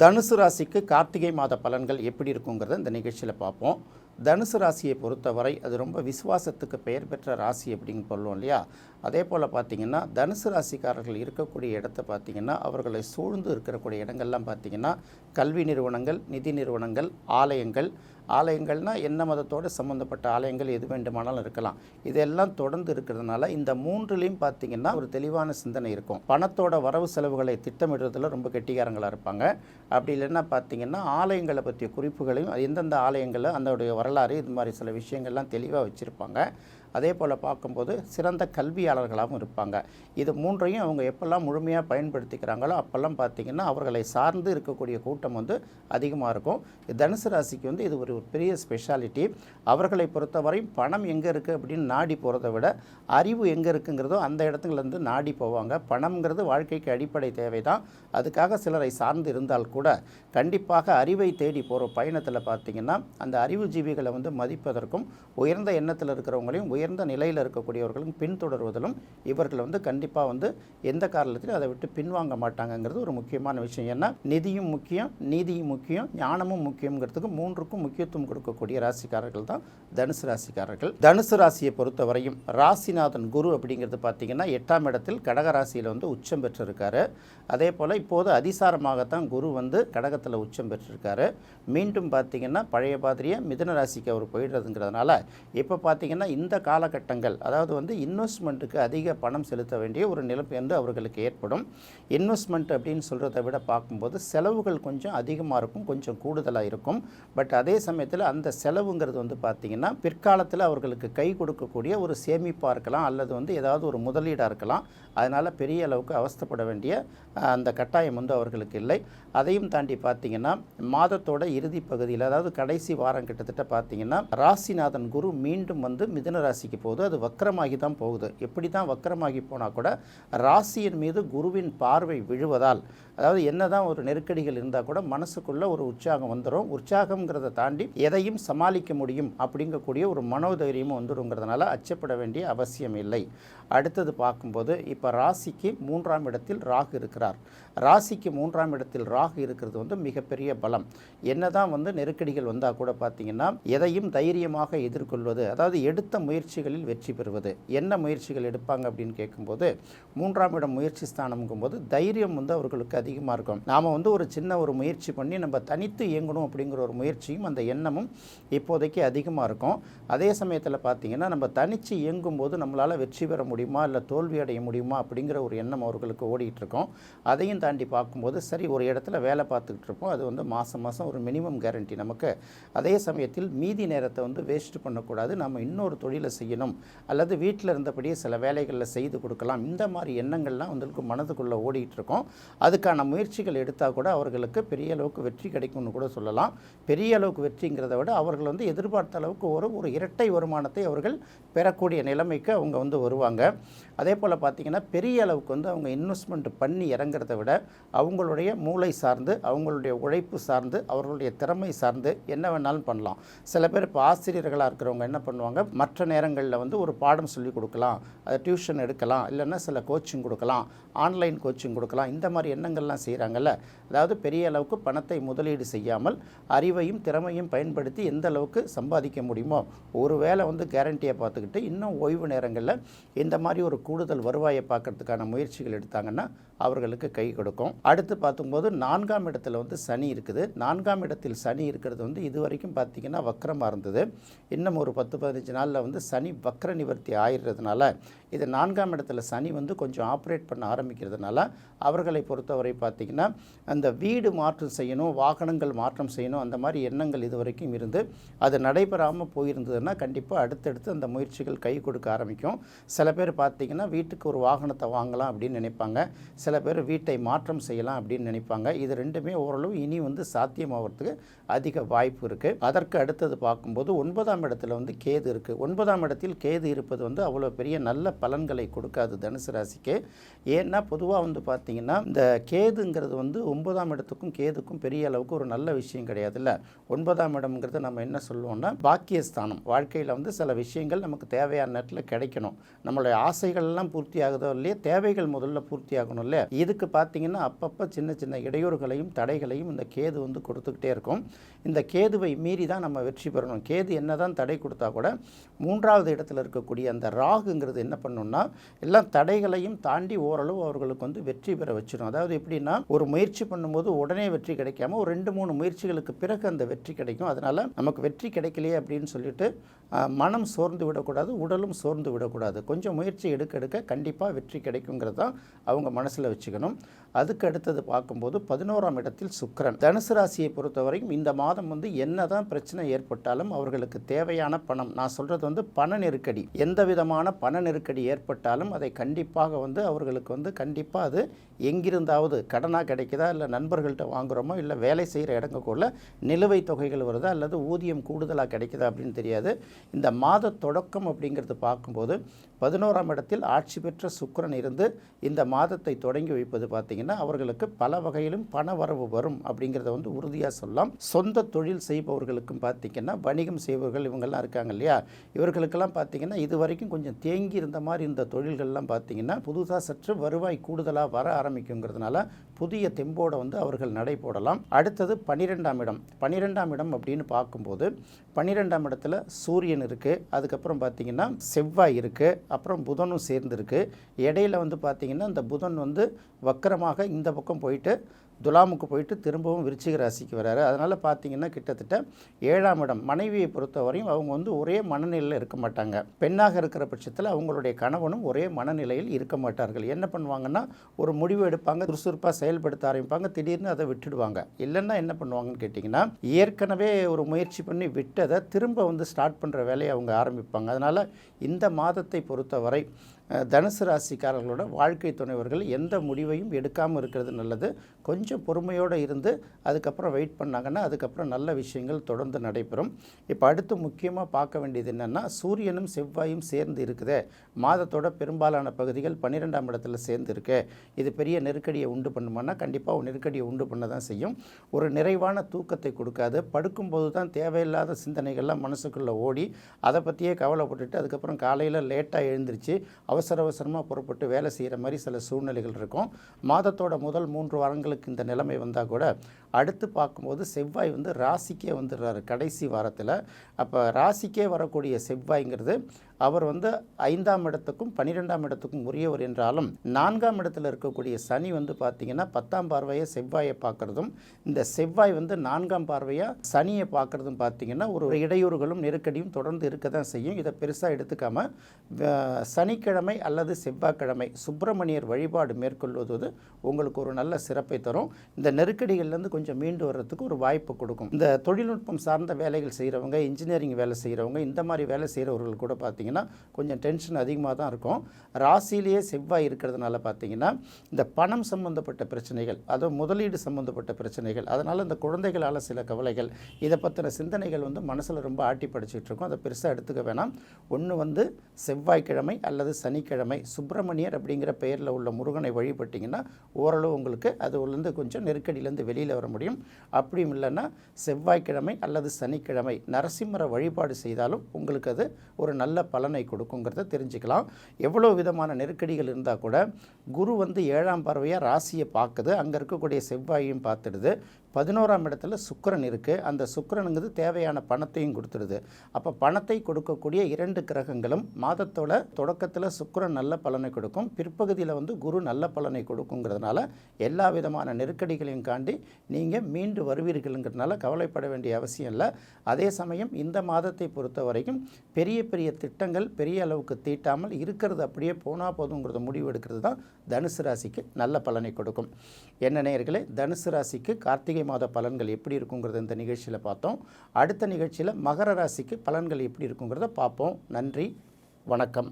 தனுசு ராசிக்கு கார்த்திகை மாத பலன்கள் எப்படி இருக்குங்கிறத இந்த நிகழ்ச்சியில் பார்ப்போம். தனுசு ராசியை பொறுத்தவரை அது ரொம்ப விசுவாசத்துக்கு பெயர் பெற்ற ராசி அப்படின்னு சொல்லுவோம் இல்லையா? அதே போல் பார்த்தீங்கன்னா தனுசு ராசிக்காரர்கள் இருக்கக்கூடிய இடத்த பார்த்தீங்கன்னா அவர்களை சூழ்ந்து இருக்கக்கூடிய இடங்கள்லாம் பார்த்தீங்கன்னா கல்வி நிறுவனங்கள் நிதி நிறுவனங்கள் ஆலயங்கள் ஆலயங்கள்னால் என்ன மதத்தோடு சம்மந்தப்பட்ட ஆலயங்கள் எது வேண்டுமானாலும் இருக்கலாம். இதெல்லாம் தொடர்ந்து இருக்கிறதுனால இந்த மூன்றுலேயும் பார்த்தீங்கன்னா ஒரு தெளிவான சிந்தனை இருக்கும். பணத்தோட வரவு செலவுகளை திட்டமிடுறதுல ரொம்ப கெட்டிகாரங்களாக இருப்பாங்க. அப்படி இல்லைன்னா பார்த்தீங்கன்னா ஆலயங்களை பற்றிய குறிப்புகளையும் எந்தெந்த ஆலயங்களில் அதனுடைய வரலாறு இது மாதிரி சில விஷயங்கள்லாம் தெளிவாக வச்சுருப்பாங்க. அதே போல் பார்க்கும்போது சிறந்த கல்வியாளர்களாகவும் இருப்பாங்க. இது மூன்றையும் அவங்க எப்பெல்லாம் முழுமையாக பயன்படுத்திக்கிறாங்களோ அப்போல்லாம் பார்த்திங்கன்னா அவர்களை சார்ந்து இருக்கக்கூடிய கூட்டம் வந்து அதிகமாக இருக்கும். தனுசு ராசிக்கு வந்து இது ஒரு பெரிய ஸ்பெஷாலிட்டி அவர்களை பொறுத்தவரையும் பணம் எங்கே இருக்குது அப்படின்னு நாடி போகிறத விட அறிவு எங்கே இருக்குங்கிறதோ அந்த இடத்துலேருந்து நாடி போவாங்க. பணம்ங்கிறது வாழ்க்கைக்கு அடிப்படை தேவை தான் அதுக்காக சிலரை சார்ந்து இருந்தால் கூட கண்டிப்பாக அறிவை தேடி போகிற பயணத்தில் பார்த்திங்கன்னா அந்த அறிவுஜீவிகளை வந்து மதிப்பதற்கும் உயர்ந்த எண்ணத்தில் இருக்கிறவங்களையும் உயர்ந்த நிலையில் இருக்கக்கூடியவர்களும் பின்தொடர்வதிலும் இவர்கள் வந்து கண்டிப்பாக வந்து எந்த காரணத்திலையும் அதை விட்டு பின்வாங்க மாட்டாங்கங்கிறது ஒரு முக்கியமான விஷயம். ஏன்னா நிதியும் முக்கியம் நீதியும் முக்கியம் ஞானமும் முக்கியங்கிறதுக்கு மூன்றுக்கும் முக்கியத்துவம் கொடுக்கக்கூடிய ராசிக்காரர்கள் தான் தனுசு ராசிக்காரர்கள். தனுசு ராசியை பொறுத்தவரையும் ராசிநாதன் குரு அப்படிங்கிறது பார்த்தீங்கன்னா எட்டாம் இடத்தில் கடக ராசியில் வந்து உச்சம் பெற்றிருக்காரு. அதே போல் இப்போது அதிசாரமாகத்தான் குரு வந்து கடகத்தில் உச்சம் பெற்றிருக்காரு. மீண்டும் பார்த்தீங்கன்னா பழைய மாதிரியே மிதன ராசிக்கு அவர் போயிடுறதுங்கிறதுனால இப்போ பார்த்தீங்கன்னா இந்த காலகட்டங்கள் அதாவது வந்து இன்வெஸ்ட்மெண்ட்டுக்கு அதிக பணம் செலுத்த வேண்டிய ஒரு நிலைப்பு வந்து அவர்களுக்கு ஏற்படும். இன்வெஸ்ட்மெண்ட் அப்படின்னு சொல்கிறத விட பார்க்கும்போது செலவுகள் கொஞ்சம் அதிகமாக இருக்கும் கொஞ்சம் கூடுதலாக இருக்கும். பட் அதே சமயத்தில் அந்த செலவுங்கிறது வந்து பார்த்திங்கன்னா பிற்காலத்தில் அவர்களுக்கு கை கொடுக்கக்கூடிய ஒரு சேமிப்பாக இருக்கலாம் அல்லது வந்து ஏதாவது ஒரு முதலீடாக இருக்கலாம். அதனால் பெரிய அளவுக்கு அவஸ்தைப்பட வேண்டிய அந்த கட்டாயம் வந்து அவர்களுக்கு இல்லை. அதையும் தாண்டி பார்த்திங்கன்னா மாதத்தோட இறுதி பகுதியில் அதாவது கடைசி வாரம் கிட்டத்தட்ட பார்த்தீங்கன்னா ராசிநாதன் குரு மீண்டும் வந்து மிதுன ராசிக்கு போகுது அது வக்கரமாகி தான் போகுது. எப்படி தான் வக்கரமாகி போனால் கூட ராசியின் மீது குருவின் பார்வை விழுவதால் அதாவது என்னதான் ஒரு நெருக்கடிகள் இருந்தால் கூட மனசுக்குள்ள ஒரு உற்சாகம் வந்துடும் உற்சாகம்ங்கிறத தாண்டி எதையும் சமாளிக்க முடியும் அப்படிங்கக்கூடிய ஒரு மனோதைரியமும் வந்துடுங்கிறதுனால அச்சப்பட வேண்டிய அவசியம் இல்லை. அடுத்தது பார்க்கும்போது இப்போ ராசிக்கு மூன்றாம் இடத்தில் ராகு இருக்கிறார். ராசிக்கு மூன்றாம் இடத்தில் ராகு இருக்கிறது வந்து மிகப்பெரிய பலம். என்னதான் வந்து நெருக்கடிகள் வந்தால் கூட பார்த்தீங்கன்னா எதையும் தைரியமாக எதிர்கொள்வது அதாவது எடுத்த முயற்சி முயற்சிகளில் வெற்றி பெறுவது. என்ன முயற்சிகள் எடுப்பாங்க அப்படின்னு கேட்கும்போது மூன்றாம் இடம் முயற்சி ஸ்தானம்ங்கும்போது தைரியம் வந்து அவர்களுக்கு அதிகமாக இருக்கும். நாம் வந்து ஒரு சின்ன ஒரு முயற்சி பண்ணி நம்ம தனித்து இயங்கணும் அப்படிங்கிற ஒரு முயற்சியும் அந்த எண்ணமும் இப்போதைக்கு அதிகமாக இருக்கும். அதே சமயத்தில் பார்த்தீங்கன்னா நம்ம தனித்து இயங்கும்போது நம்மளால் வெற்றி பெற முடியுமா இல்லை தோல்வி அடைய முடியுமா அப்படிங்கிற ஒரு எண்ணம் அவர்களுக்கு ஓடிட்டு இருக்கோம். அதையும் தாண்டி பார்க்கும்போது சரி ஒரு இடத்துல வேலை பார்த்துக்கிட்டு இருப்போம். அது வந்து மாதம் மாதம் ஒரு மினிமம் கேரண்டி நமக்கு. அதே சமயத்தில் மீதி நேரத்தை வந்து வேஸ்ட் பண்ணக்கூடாது. நம்ம இன்னொரு தொழிலை செய்யணும் அல்லது வீட்டில் இருந்தபடியே சில வேலைகளில் செய்து கொடுக்கலாம். இந்த மாதிரி எண்ணங்கள்லாம் வந்து மனதுக்குள்ளே ஓடிட்டு இருக்கும் அதுக்கான முயற்சிகள் எடுத்தால் கூட அவர்களுக்கு பெரிய அளவுக்கு வெற்றி கிடைக்கும்னு கூட சொல்லலாம். பெரிய அளவுக்கு வெற்றிங்கிறத விட அவர்கள் வந்து எதிர்பார்த்த அளவுக்கு ஒரு ஒரு இரட்டை வருமானத்தை அவர்கள் பெறக்கூடிய நிலைமைக்கு அவங்க வந்து வருவாங்க. அதே போல் பார்த்திங்கன்னா பெரிய அளவுக்கு வந்து அவங்க இன்வெஸ்ட்மெண்ட் பண்ணி இறங்குறத விட அவங்களுடைய மூளை சார்ந்து அவங்களுடைய உழைப்பு சார்ந்து அவர்களுடைய திறமை சார்ந்து என்ன வேணாலும் பண்ணலாம். சில பேர் இப்போ ஆசிரியர்களாக இருக்கிறவங்க என்ன பண்ணுவாங்க மற்ற நேரங்களில் வந்து ஒரு பாடம் சொல்லி கொடுக்கலாம். அதை டியூஷன் எடுக்கலாம் இல்லைன்னா சில கோச்சிங் கொடுக்கலாம் ஆன்லைன் கோச்சிங் கொடுக்கலாம். இந்த மாதிரி எண்ணங்கள்லாம் செய்கிறாங்கல்ல அதாவது பெரிய அளவுக்கு பணத்தை முதலீடு செய்யாமல் அறிவையும் திறமையும் பயன்படுத்தி எந்த அளவுக்கு சம்பாதிக்க முடியுமோ ஒரு வேளை வந்து கேரண்டியை பார்த்துக்கிட்டு இன்னும் ஓய்வு நேரங்களில் இந்த மாதிரி ஒரு கூடுதல் வருவாயை பார்க்கறதுக்கான முயற்சிகள் எடுத்தாங்கன்னா அவர்களுக்கு கை கொடுக்கும். அடுத்து பார்க்கும்போது நான்காம் இடத்துல வந்து சனி இருக்குது. நான்காம் இடத்தில் சனி இருக்கிறது வந்து இது வரைக்கும் பார்த்தீங்கன்னா வக்கரமாக இருந்தது. இன்னும் ஒரு பத்து பதினஞ்சு நாளில் வந்து சனி சனி வக்ர நிவர்த்தி ஆயிடுறதுனால இது நான்காம் இடத்துல சனி வந்து கொஞ்சம் ஆப்ரேட் பண்ண ஆரம்பிக்கிறதுனால அவர்களை பொறுத்தவரை பார்த்திங்கன்னா அந்த வீடு மாற்றம் செய்யணும் வாகனங்கள் மாற்றம் செய்யணும் அந்த மாதிரி எண்ணங்கள் இது வரைக்கும் இருந்து அது நடைபெறாமல் போயிருந்ததுன்னா கண்டிப்பாக அடுத்தடுத்து அந்த முயற்சிகள் கை கொடுக்க ஆரம்பிக்கும். சில பேர் பார்த்திங்கன்னா வீட்டுக்கு ஒரு வாகனத்தை வாங்கலாம் அப்படின்னு நினைப்பாங்க. சில பேர் வீட்டை மாற்றம் செய்யலாம் அப்படின்னு நினைப்பாங்க. இது ரெண்டுமே ஓரளவு இனி வந்து சாத்தியமாகிறதுக்கு அதிக வாய்ப்பு இருக்குது அதற்கு அடுத்தது பார்க்கும்போது ஒன்பதாம் இடத்துல வந்து கேது இருக்குது ஒன்பதாம் இடத்தில் கேது இருப்பது வந்து அவ்வளோ பெரிய நல்ல பலன்களை கொடுக்காது தனுசு ராசிக்கு. ஏன்னா பொதுவாக வந்து பார்த்திங்கன்னா இந்த கேதுங்கிறது வந்து ஒன்பதாம் இடத்துக்கும் கேதுக்கும் பெரிய அளவுக்கு ஒரு நல்ல விஷயம் கிடையாதுல்ல. ஒன்பதாம் இடம்ங்கிறது நம்ம என்ன சொல்லுவோம்னா பாக்கியஸ்தானம். வாழ்க்கையில் வந்து சில விஷயங்கள் நமக்கு தேவையான நேரத்தில் கிடைக்கணும். நம்மளுடைய ஆசைகள்லாம் பூர்த்தி ஆகுதோ இல்லையே தேவைகள் முதல்ல பூர்த்தி ஆகணும் இல்லையா? இதுக்கு பார்த்தீங்கன்னா அப்பப்போ சின்ன சின்ன இடையூறுகளையும் தடைகளையும் இந்த கேது வந்து கொடுத்துக்கிட்டே இருக்கும். இந்த கேதுவை மீறி தான் நம்ம வெற்றி பெறணும். கேது என்னதான் தடை கொடுத்தா கூட மூன்றாவது இடத்துல இருக்கக்கூடிய அந்த ராகுங்கிறது என்ன பண்ணுன்னா எல்லாம் தடைகளையும் தாண்டி ஓரளவு அவர்களுக்கு வந்து வெற்றி பெற வச்சிடும் அதாவது எப்படின்னா ஒரு முயற்சி பண்ணும்போது உடனே வெற்றி கிடைக்காம ஒரு ரெண்டு மூணு முயற்சிகளுக்கு பிறகு அந்த வெற்றி கிடைக்கும். அதனால் நமக்கு வெற்றி கிடைக்கலையே அப்படின்னு சொல்லிட்டு மனம் சோர்ந்து விடக்கூடாது உடலும் சோர்ந்து விடக்கூடாது. கொஞ்சம் முயற்சி எடுக்க எடுக்க கண்டிப்பாக வெற்றி கிடைக்குங்கிறது தான் அவங்க மனசில் வச்சுக்கணும். அதுக்கு அடுத்தது பார்க்கும்போது பதினோராம் இடத்தில் சுக்கரன். தனுசு ராசியை பொறுத்தவரைக்கும் இந்த மாதம் வந்து என்னதான் பிரச்சனை ஏற்பட்டாலும் அவர்களுக்கு தேவையான பணம். நான் சொல்கிறது வந்து பண நெருக்கடி. எந்த விதமான பண நெருக்கடி ஏற்பட்டாலும் அதை கண்டிப்பாக வந்து அவர்களுக்கு வந்து கண்டிப்பாக அது எங்கிருந்தாவது கடனாக கிடைக்குதா? இல்லை நண்பர்கள்ட்ட வாங்குகிறோமோ இல்லை வேலை செய்கிற இடங்கக்குள்ள நிலுவைத் தொகைகள் வருதா? அல்லது ஊதியம் கூடுதலாக கிடைக்குதா? அப்படின்னு தெரியாது. இந்த மாத தொடக்கம் அப்படிங்கிறது பார்க்கும்போது பதினோராம் இடத்தில் ஆட்சி பெற்ற சுக்கரன் இருந்து இந்த மாதத்தை தொடங்கி வைப்பது பார்த்தீங்கன்னா அவர்களுக்கு பல வகையிலும் பண வரவு வரும் அப்படிங்கிறத வந்து உறுதியாக சொல்லலாம். சொந்த தொழில் செய்பவர்களுக்கும் பார்த்தீங்கன்னா வணிகம் செய்பவர்கள் இவங்கெல்லாம் இருக்காங்க இல்லையா? இவர்களுக்கெல்லாம் பார்த்தீங்கன்னா இது வரைக்கும் கொஞ்சம் தேங்கி இருந்த மாதிரி இந்த தொழில்கள்லாம் பார்த்தீங்கன்னா புதுசாக சற்று வருவாய் கூடுதலாக வர ஆரம்பிக்குங்கிறதுனால புதிய தெம்போட வந்து அவர்கள் நடை போடலாம். அடுத்தது பன்னிரெண்டாம் இடம். பன்னிரெண்டாம் இடம் அப்படின்னு பார்க்கும்போது பன்னிரெண்டாம் இடத்துல சூரியன் இருக்குது அதுக்கப்புறம் பார்த்தீங்கன்னா செவ்வாய் இருக்குது அப்புறம் புதனும் சேர்ந்துருக்கு. இடையில வந்து பார்த்தீங்கன்னா இந்த புதன் வந்து வக்கரமாக இந்த பக்கம் போயிட்டு துலாமுக்கு போயிட்டு திரும்பவும் விருச்சிக ராசிக்கு வராரு. அதனால் பார்த்தீங்கன்னா கிட்டத்தட்ட ஏழாம் இடம் மனைவியை பொறுத்தவரையும் அவங்க வந்து ஒரே மனநிலையில் இருக்க மாட்டாங்க. பெண்ணாக இருக்கிற பட்சத்தில் அவங்களுடைய கணவனும் ஒரே மனநிலையில் இருக்க மாட்டார்கள். என்ன பண்ணுவாங்கன்னா ஒரு முடிவு எடுப்பாங்க சுறுசுறுப்பாக செயல்படுத்த ஆரம்பிப்பாங்க திடீர்னு அதை விட்டுடுவாங்க. இல்லைன்னா என்ன பண்ணுவாங்கன்னு கேட்டிங்கன்னா ஏற்கனவே ஒரு முயற்சி பண்ணி விட்டதை திரும்ப வந்து ஸ்டார்ட் பண்ணுற வேலையை அவங்க ஆரம்பிப்பாங்க. அதனால் இந்த மாதத்தை பொறுத்தவரை தனுசு ராசிக்காரர்களோட வாழ்க்கை துணைவர்கள் எந்த முடிவையும் எடுக்காமல் இருக்கிறது நல்லது. கொஞ்சம் பொறுமையோடு இருந்து அதுக்கப்புறம் வெயிட் பண்ணாங்கன்னா அதுக்கப்புறம் நல்ல விஷயங்கள் தொடர்ந்து நடைபெறும். இப்போ அடுத்து முக்கியமாக பார்க்க வேண்டியது என்னென்னா சூரியனும் செவ்வாயும் சேர்ந்து இருக்குதே. மாதத்தோட பெரும்பாலான பகுதிகள் பன்னிரெண்டாம் இடத்துல சேர்ந்து இருக்கு. இது பெரிய நெருக்கடியை உண்டு பண்ணுமானா கண்டிப்பாக ஒரு நெருக்கடியை உண்டு பண்ண தான் செய்யும். ஒரு நிறைவான தூக்கத்தை கொடுக்காது. படுக்கும்போது தான் தேவையில்லாத சிந்தனைகள்லாம் மனசுக்குள்ளே ஓடி அதை பற்றியே கவலைப்பட்டுட்டு அதுக்கப்புறம் காலையில் லேட்டாக எழுந்திருச்சு அவசர அவசரமாக புறப்பட்டு வேலை செய்கிற மாதிரி சில சூழ்நிலைகள் இருக்கும். மாதத்தோட முதல் மூன்று வாரங்களுக்கு இந்த நிலைமை வந்தால் கூட அடுத்து பார்க்கும்போது செவ்வாய் வந்து ராசிக்கே வந்துடுறாரு. கடைசி வாரத்தில். அப்போ ராசிக்கே வரக்கூடிய செவ்வாய்ங்கிறது அவர் வந்து ஐந்தாம் இடத்துக்கும் பன்னிரெண்டாம் இடத்துக்கும் உரியவர் என்றாலும் நான்காம் இடத்துல இருக்கக்கூடிய சனி வந்து பார்த்தீங்கன்னா பத்தாம் பார்வையை செவ்வாயை பார்க்குறதும் இந்த செவ்வாய் வந்து நான்காம் பார்வையாக சனியை பார்க்குறதும் பார்த்தீங்கன்னா ஒரு இடையூறுகளும் நெருக்கடியும் தொடர்ந்து இருக்க தான் செய்யும். இதை பெருசாக எடுத்துக்காமல் சனிக்கிழமை அல்லது செவ்வாய்க்கிழமை சுப்பிரமணியர் வழிபாடு மேற்கொள்வது உங்களுக்கு ஒரு நல்ல சிறப்பை தரும். இந்த நெருக்கடிகள்லேருந்து கொஞ்சம் மீண்டு வர்றதுக்கு ஒரு வாய்ப்பு கொடுக்கும். இந்த தொழில்நுட்பம் சார்ந்த வேலைகள் செய்கிறவங்க இன்ஜினியரிங் வேலை செய்கிறவங்க இந்த மாதிரி வேலை செய்கிறவர்கள் கூட பார்த்தீங்கன்னா கொஞ்சம் டென்ஷன் அதிகமாக தான் இருக்கும். ராசியிலேயே செவ்வாய் இருக்கிறதுனால பார்த்தீங்கன்னா இந்த பணம் சம்மந்தப்பட்ட பிரச்சனைகள் அதுவும் முதலீடு சம்மந்தப்பட்ட பிரச்சனைகள் அதனால் இந்த குழந்தைகளால் சில கவலைகள் இதை பற்றின சிந்தனைகள் வந்து மனசில் ரொம்ப ஆட்டி படிச்சுட்டு இருக்கும். அதை பெருசாக எடுத்துக்க வேணாம். ஒன்று வந்து செவ்வாய்க்கிழமை அல்லது சனிக்கிழமை சுப்பிரமணியர் அப்படிங்கிற பெயரில் உள்ள முருகனை வழிபட்டிங்கன்னா ஓரளவு உங்களுக்கு அதுலேருந்து கொஞ்சம் நெருக்கடியிலேருந்து வெளியில் வர முடியும். அப்படியும் இல்லைன்னா செவ்வாய்க்கிழமை அல்லது சனிக்கிழமை நரசிம்மரை வழிபாடு செய்தாலும் உங்களுக்கு அது ஒரு நல்ல பலனை கொடுக்குங்கிறத தெரிஞ்சுக்கலாம். எவ்வளோ விதமான நெருக்கடிகள் இருந்தால் கூட குரு வந்து ஏழாம் பார்வையாக ராசியை பார்க்குது. அங்கே இருக்கக்கூடிய செவ்வாயையும் பார்த்துடுது. பதினோராம் இடத்துல சுக்கரன் இருக்குது அந்த சுக்கிரனுங்கிறது தேவையான பணத்தையும் கொடுத்துடுது அப்போ பணத்தை கொடுக்கக்கூடிய இரண்டு கிரகங்களும் மாதத்தோட தொடக்கத்தில் சுக்கிரன் நல்ல பலனை கொடுக்கும். பிற்பகுதியில் வந்து குரு நல்ல பலனை கொடுக்குங்கிறதுனால எல்லா விதமான நெருக்கடிகளையும் காண்டி நீங்கள் மீண்டு வருவீர்கள்ங்கிறதுனால கவலைப்பட வேண்டிய அவசியம் இல்லை. அதே சமயம் இந்த மாதத்தை பொறுத்த வரைக்கும் பெரிய பெரிய திட்டங்கள் பெரிய அளவுக்கு தீட்டாமல் இருக்கிறது அப்படியே போனால் போதுங்கிறத முடிவு எடுக்கிறது தான் தனுசு ராசிக்கு நல்ல பலனை கொடுக்கும். என்ன நேயர்களே தனுசு ராசிக்கு கார்த்திகை மாத பலன்கள் எப்படி இருக்குங்கிறத இந்த நிகழ்ச்சியில் பார்த்தோம். அடுத்த நிகழ்ச்சியில் மகர ராசிக்கு பலன்கள் எப்படி இருக்குங்கிறத பார்ப்போம். நன்றி. வணக்கம்.